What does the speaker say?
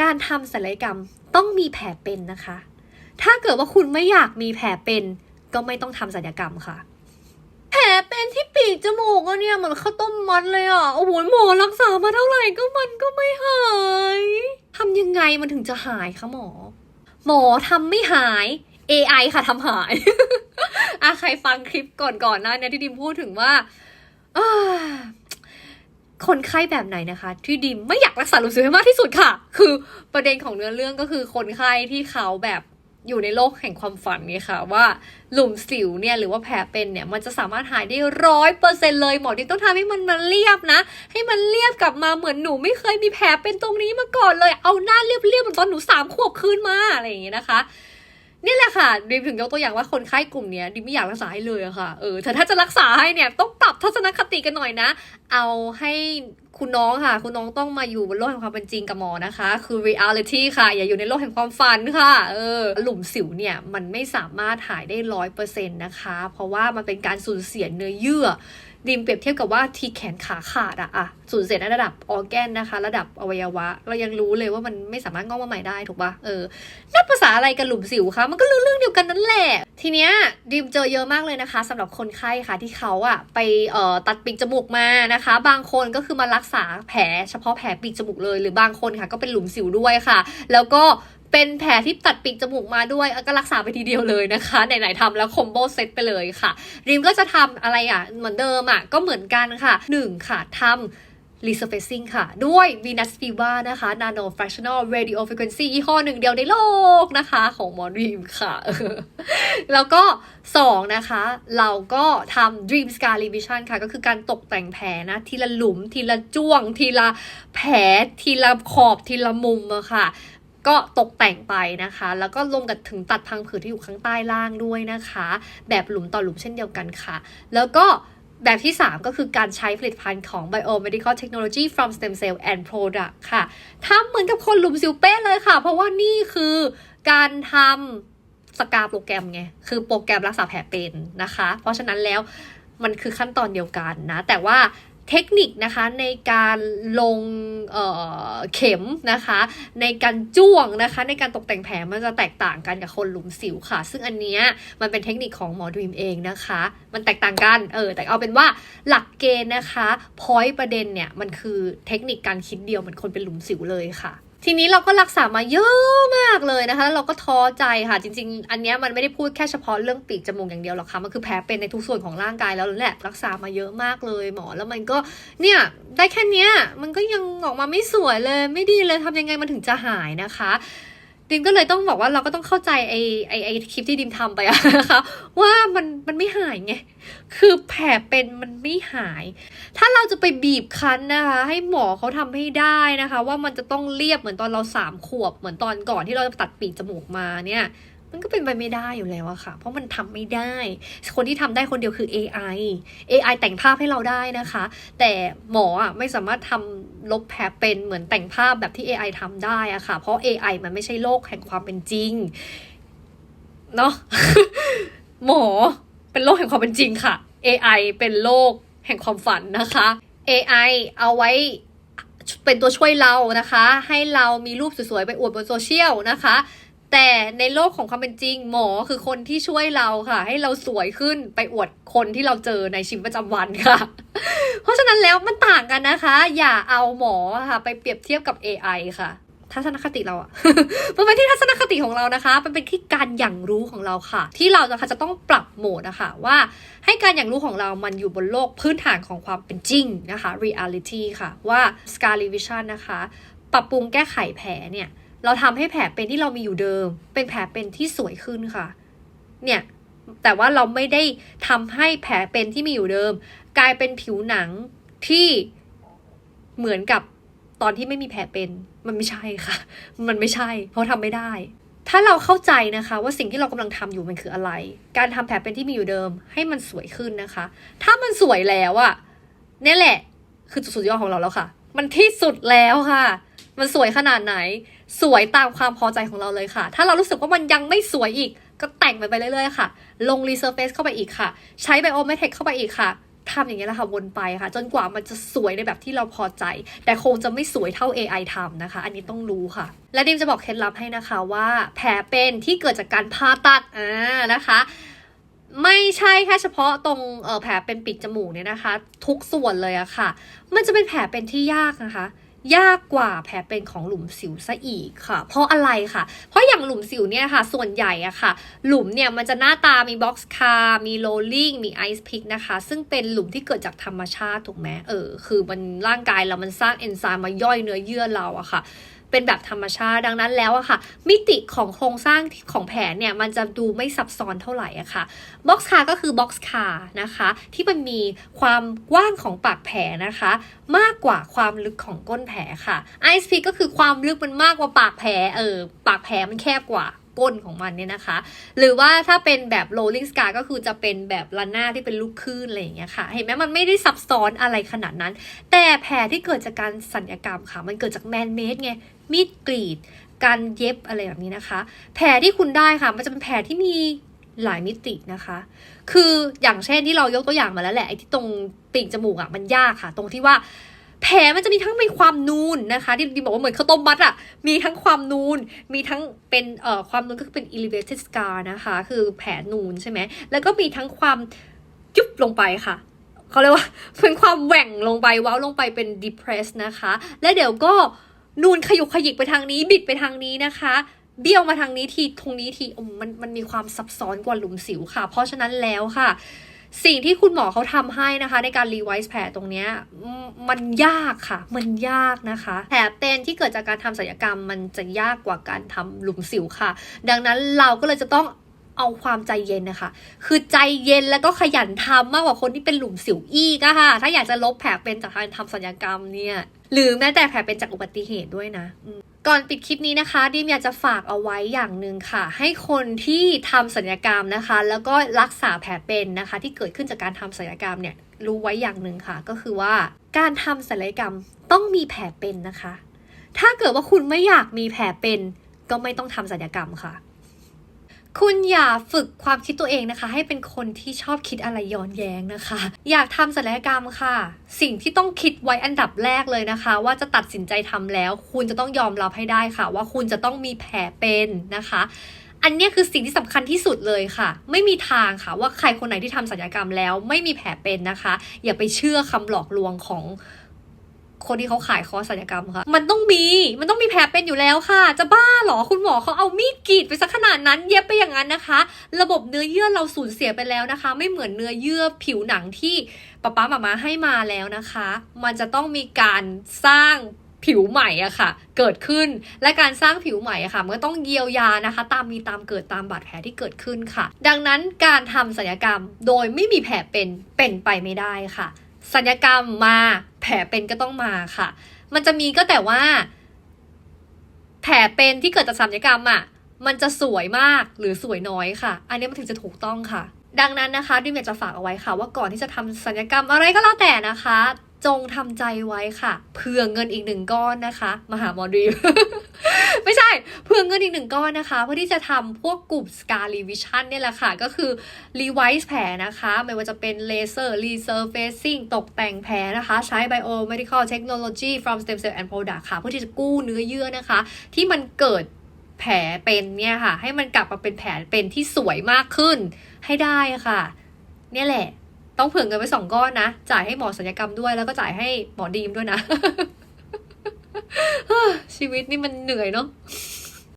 การทำศัลยกรรมต้องมีแผลเป็นนะคะ ถ้าเกิดว่าคุณไม่อยากมีแผลเป็นก็ไม่ต้องทำศัลยกรรมค่ะ แผลเป็นที่ปีกจมูกอะเนี่ยเหมือนข้าวต้มมัดเลยอะ โอ้โหหมอรักษามาเท่าไหร่ก็มันก็ไม่หายทำยังไงมันถึงจะหายคะหมอ หมอทำไม่หาย AI ค่ะทำหาย อะใครฟังคลิปก่อนๆหนะเนี่ยที่ดิมพูดถึงว่าอ่า คนไข้แบบไหนนะคะ ที่ดิมไม่อยากรักษาหลุมสิวให้มากที่สุดค่ะ คือประเด็นของเนื้อเรื่องก็คือคนไข้ที่เขาแบบอยู่ในโลกแห่งความฝันนี่ค่ะว่าหลุมสิวเนี่ยหรือว่าแผลเป็นเนี่ยมันจะสามารถหายได้ร้อยเปอร์เซ็นเลยหมอดิต้องทำให้มันมันเรียบนะ ให้มันเรียบกลับมาเหมือนหนูไม่เคยมีแผลเป็นตรงนี้มาก่อนเลย เอาหน้าเรียบๆเหมือนตอนหนูสามขวบคืนมาอะไรอย่างเงี้ยนะคะ นี่แหละค่ะดิมถึงยกตัวอย่างว่าคนไข้กลุ่มนี้ดิมไม่อยากรักษาให้เลยอะค่ะเออแต่ถ้าจะรักษาให้เนี่ยต้องปรับทัศนคติกันหน่อยนะ เอาให้ คุณน้องค่ะ คุณน้องต้องมาอยู่บนโลกแห่งความเป็นจริงกับหมอนะคะ คือ reality ค่ะ อย่าอยู่ในโลกแห่งความฝันค่ะ เออ หลุมสิวเนี่ยมันไม่สามารถหายได้ร้อยเปอร์เซ็นต์นะคะ เพราะว่ามันเป็นการสูญเสียเนื้อเยื่อดิมเปรียบเทียบกับว่าที่แขนขาขาดอะอะสูญเสียในระดับออแกนนะคะ ระดับอวัยวะ เรายังรู้เลยว่ามันไม่สามารถงอกมาใหม่ได้ถูกปะเออนับภาษาอะไรกับหลุมสิวคะมันก็เรื่องเรื่องเดียวกันนั่นแหละ ทีเนี้ยดิมเจอเยอะมากเลยนะคะสำหรับคนไข้ค่ะที่เขาอะไปเอ่อตัดปีกจมูกมานะคะ บางคนก็คือมารักักษาแผลเฉพาะแผลปีกจมูกเลย หรือบางคนค่ะ ก็เป็นหลุมสิวด้วยค่ะ แล้วก็เป็นแผลที่ตัดปีกจมูกมาด้วยก็รักษาไปทีเดียวเลยนะคะ ไหนๆทำแล้วคอมโบเซตไปเลยค่ะ ริมก็จะทำอะไรอะ เหมือนเดิมอะ ก็เหมือนกันค่ะหนึ่งค่ะทำ resurfacing ค่ะ ด้วย Venus Viva นะคะ Nano Fractional Radio Frequency ยี่ห้อหนึ่งเดียวในโลกนะคะ ของมอดีมค่ะ แล้วก็ 2 นะคะ เราก็ทำ Dream Scar Revision ค่ะ ก็คือการตกแต่งแผลนะ ทีละหลุม ทีละจ้วง ทีละแผล ทีละขอบ ทีละมุมอะค่ะก็ตกแต่งไปนะคะ แล้วก็รวมกับถึงตัดพังผืดที่อยู่ข้างใต้ล่างด้วยนะคะ แบบหลุมต่อหลุมเช่นเดียวกันค่ะ แล้วก็ แบบที่ 3 ก็คือการใช้ผลิตภัณฑ์ของ Biomedical Technology from Stem Cell and Product ค่ะทำเหมือนกับคนหลุมสิวเป้เลยค่ะ เพราะว่านี่คือการทำสกาโปรแกรมไง คือโปรแกรมรักษาแผลเป็นนะคะ เพราะฉะนั้นแล้วมันคือขั้นตอนเดียวกันนะ แต่ว่า เทคนิคนะคะในการลงเเข็มนะคะ ในการจ้วงนะคะ ในการตกแต่งแผลมันจะแตกต่างกันกับคนหลุมสิวค่ะ ซึ่งอันเนี้ยมันเป็นเทคนิคของหมอดรีมเองนะคะ มันแตกต่างกันเออแต่เอาเป็นว่าหลักเกณฑ์นะคะพอยต์ประเด็นเนี่ยมันคือเทคนิคการคิดเดียวเหมือนคนเป็นหลุมสิวเลยค่ะ ทีนี้เราก็รักษามาเยอะมากเลยนะคะ เราก็ท้อใจค่ะ จริง ๆ อันนี้มันไม่ได้พูดแค่เฉพาะเรื่องปีกจมูกอย่างเดียวหรอกค่ะ มันคือแผลเป็นในทุกส่วนของร่างกายแล้วแหละ รักษามาเยอะมากเลยหมอ แล้วมันก็ เนี่ย ได้แค่เนี้ย มันก็ยังออกมาไม่สวยเลย ไม่ดีเลยทำยังไงมันถึงจะหายนะคะ ดิมก็เลยต้องบอกว่าเราก็ต้องเข้าใจไอไอไอคลิปที่ดิมทำไปอะนะคะว่ามันมันไม่หายไง คือแผลเป็นมันไม่หาย ถ้าเราจะไปบีบคั้นนะคะ ให้หมอเขาทำให้ได้นะคะ ว่ามันจะต้องเรียบเหมือนตอนเราสามขวบเหมือนตอนก่อนที่เราตัดปีกจมูกมาเนี่ยมันก็เป็นไปไม่ได้อยู่แล้วอะค่ะ เพราะมันทำไม่ได้ คนที่ทำได้คนเดียวคือ AI AI แต่งภาพให้เราได้นะคะ แต่หมออะไม่สามารถทำ ลบแผลเป็นเหมือนแต่งภาพแบบที่ AI ทำได้อะค่ะ เพราะ AI มันไม่ใช่โลกแห่งความเป็นจริง เนาะหมอเป็นโลกแห่งความเป็นจริงค่ะ AI เป็นโลกแห่งความฝันนะคะ AI เอาไว้เป็นตัวช่วยเรานะคะ ให้เรามีรูปสวยๆ ไปอวดบนโซเชียลนะคะ แต่ในโลกของความเป็นจริง หมอคือคนที่ช่วยเราค่ะ ให้เราสวยขึ้นไปอวดคนที่เราเจอในชีวิตประจำวันค่ะ เพราะฉะนั้นแล้วมันต่างกันนะคะ อย่าเอาหมอค่ะ ไปเปรียบเทียบกับ AI ค่ะทัศนคติเราอะมันเป็นที่ทัศนคติของเรานะคะ มันเป็นที่การอย่างรู้ของเราค่ะ ที่เราจะจะต้องปรับโหมดนะคะว่าให้การอย่างรู้ของเรามันอยู่บนโลกพื้นฐานของความเป็นจริงนะคะ reality ค่ะ ว่า scar revision นะคะ ปรับปรุงแก้ไขแผลเนี่ย เราทำให้แผลเป็นที่เรามีอยู่เดิม เป็นแผลเป็นที่สวยขึ้นค่ะ เนี่ย แต่ว่าเราไม่ได้ทำให้แผลเป็นที่มีอยู่เดิม กลายเป็นผิวหนังที่เหมือนกับตอนที่ไม่มีแผลเป็น มันไม่ใช่ค่ะ มันไม่ใช่ เพราะทำไม่ได้ ถ้าเราเข้าใจนะคะว่าสิ่งที่เรากำลังทำอยู่มันคืออะไร การทำแผลเป็นที่มีอยู่เดิม ให้มันสวยขึ้นนะคะ ถ้ามันสวยแล้วอะนี่แหละ คือจุดสุดยอดของเราแล้วค่ะ มันที่สุดแล้วค่ะ มันสวยขนาดไหน สวยตามความพอใจของเราเลยค่ะ ถ้าเรารู้สึกว่ามันยังไม่สวยอีก ก็แต่งไปไปเรื่อยๆค่ะ ลงรีเซอร์เฟซเข้าไปอีกค่ะ ใช้ไบโอเมเทคเข้าไปอีกค่ะทำอย่างนี้ยแหละค่ะวนไปค่ะ จนกว่ามันจะสวยในแบบที่เราพอใจ แต่คงจะไม่สวยเท่า AI ทำนะคะ อันนี้ต้องรู้ค่ะ และดิมจะบอกเคล็ดลับให้นะคะว่า แผลเป็นที่เกิดจากการผ่าตัดอ่านะคะไม่ใช่แค่เฉพาะตรงเออแผลเป็นปีกจมูกเนี่ยนะคะ ทุกส่วนเลยอะค่ะ มันจะเป็นแผลเป็นที่ยากนะคะ ยากกว่าแผลเป็นของหลุมสิวซะอีกค่ะ เพราะอะไรค่ะ เพราะอย่างหลุมสิวเนี่ยค่ะ ส่วนใหญ่อะค่ะ หลุมเนี่ยมันจะหน้าตามีบ็อกซ์คาร์มีโรลลิ่งมีไอซ์พิกนะคะ ซึ่งเป็นหลุมที่เกิดจากธรรมชาติถูกไหมเออ คือมันร่างกายเรามันสร้างเอนไซม์มาย่อยเนื้อเยื่อเราอะค่ะ เป็นแบบธรรมชาติดังนั้นแล้วอะค่ะ มิติของโครงสร้างของแผลเนี่ยมันจะดูไม่ซับซ้อนเท่าไหร่อะค่ะบ็อกซ์คาร์ก็คือบ็อกซ์คาร์นะคะ ที่มันมีความกว้างของปากแผลนะคะ มากกว่าความลึกของก้นแผลค่ะไอซ์พีก็คือความลึกมันมากกว่าปากแผลเออปากแผลมันแคบกว่า ก้นของมันเนี่ยนะคะ หรือว่าถ้าเป็นแบบ rolling scar ก็คือจะเป็นแบบลันหน้าที่เป็นลูกคลื่นอะไรอย่างเงี้ยค่ะ เห็นไหมมันไม่ได้ซับซ้อนอะไรขนาดนั้น แต่แผลที่เกิดจากการสัญญกรรมค่ะ มันเกิดจากแมนเมดไง มีดกรีด การเย็บอะไรแบบนี้นะคะ แผลที่คุณได้ค่ะ มันจะเป็นแผลที่มีหลายมิตินะคะ คืออย่างเช่นที่เรายกตัวอย่างมาแล้วแหละไอ้ที่ตรงปีกจมูกอะมันยากค่ะ ตรงที่ว่า แผลมันจะมีทั้งมีความนูนนะคะที่ดิบอกว่าเหมือนข้าวต้มมัดอะมีทั้งความนูน มีทั้งเป็นเอ่อความนูนก็คือเป็น elevated scar นะคะ คือแผลนูนใช่ไหมแล้วก็มีทั้งความยุบลงไปค่ะเขาเรียกว่าเป็นความแหว่งลงไปว้าวลงไปเป็น depress นะคะ และเดี๋ยวก็นูนขยุกขยิกไปทางนี้บิดไปทางนี้นะคะเบี้ยวมาทางนี้ทีตรงนี้ทีมันมันมีความซับซ้อนกว่าหลุมสิวค่ะ เพราะฉะนั้นแล้วค่ะ สิ่งที่คุณหมอเขาทำให้นะคะ ในการรีไวซ์แผลตรงนี้มันยากค่ะ มันยากนะคะ แผลเป็นที่เกิดจากการทำศัลยกรรม มันจะยากกว่าการทำหลุมสิวค่ะ ดังนั้นเราก็เลยจะต้องเอาความใจเย็นนะคะ คือใจเย็นแล้วก็ขยันทำมากกว่าคนที่เป็นหลุมสิวอีกอะค่ะ ถ้าอยากจะลบแผลเป็นจากการทำศัลยกรรมเนี่ย หรือแม้แต่แผลเป็นจากอุบัติเหตุด้วยนะ ก่อนปิดคลิปนี้นะคะดิมอยากจะฝากเอาไว้อย่างหนึ่งค่ะ ให้คนที่ทำศัลยกรรมนะคะ แล้วก็รักษาแผลเป็นนะคะ ที่เกิดขึ้นจากการทำศัลยกรรมเนี่ยรู้ไว้อย่างหนึ่งค่ะ ก็คือว่าการทำศัลยกรรมต้องมีแผลเป็นนะคะ ถ้าเกิดว่าคุณไม่อยากมีแผลเป็น ก็ไม่ต้องทำศัลยกรรมค่ะ คุณอย่าฝึกความคิดตัวเองนะคะ ให้เป็นคนที่ชอบคิดอะไรย้อนแย้งนะคะ อยากทำศัลยกรรมค่ะ สิ่งที่ต้องคิดไว้อันดับแรกเลยนะคะ ว่าจะตัดสินใจทำแล้ว คุณจะต้องยอมรับให้ได้ค่ะ ว่าคุณจะต้องมีแผลเป็นนะคะอันนี้คือสิ่งที่สำคัญที่สุดเลยค่ะ ไม่มีทางค่ะว่าใครคนไหนที่ทำศัลยกรรมแล้ว ไม่มีแผลเป็นนะคะ อย่าไปเชื่อคำหลอกลวงของ คนที่เขาขายคอร์สศัลยกรรมค่ะ มันต้องมีมันต้องมีแผลเป็นอยู่แล้วค่ะ จะบ้าหรอคุณหมอเขาเอามีดกรีดไปสักขนาดนั้น เย็บไปอย่างนั้นนะคะ ระบบเนื้อเยื่อเราสูญเสียไปแล้วนะคะ ไม่เหมือนเนื้อเยื่อผิวหนังที่ป๊าป๊ามามาให้มาแล้วนะคะ มันจะต้องมีการสร้างผิวใหม่อะค่ะ เกิดขึ้นและการสร้างผิวใหม่อะค่ะ มันต้องเยียวยานะคะ ตามมีตามเกิดตามบาดแผลที่เกิดขึ้นค่ะ ดังนั้นการทำศัลยกรรมโดยไม่มีแผลเป็นเป็นไปไม่ได้ค่ะศัลยกรรมมา แผลเป็นก็ต้องมาค่ะ มันจะมีก็แต่ว่า แผลเป็นที่เกิดจากสัญญกรรมอะ มันจะสวยมากหรือสวยน้อยค่ะ อันนี้มันถึงจะถูกต้องค่ะ ดังนั้นนะคะดิมอยากจะฝากเอาไว้ค่ะ ว่าก่อนที่จะทำสัญญกรรมอะไรก็แล้วแต่นะคะ จงทำใจไว้ค่ะ เผื่อเงินอีกหนึ่งก้อนนะคะ มาหาหมอดี ไม่ใช่เผื่อเงินอีกหนึ่งก้อนนะคะ เพื่อที่จะทำพวกกลุ่ม scar revision เนี่ยแหละค่ะ ก็คือ revise แผลนะคะ ไม่ว่าจะเป็น laser resurfacing ตกแต่งแผลนะคะ ใช้ biomedical technology from stem cell and product ค่ะ เพื่อที่จะกู้เนื้อเยื่อนะคะ ที่มันเกิดแผลเป็นเนี่ยค่ะ ให้มันกลับมาเป็นแผลเป็นที่สวยมากขึ้นให้ได้ค่ะ เนี่ยแหละ ต้องเผื่อเงินไว้สองก้อนนะ จ่ายให้หมอศัลยกรรมด้วยแล้วก็จ่ายให้หมอดีมด้วยนะ ชีวิตนี่มันเหนื่อยเนาะ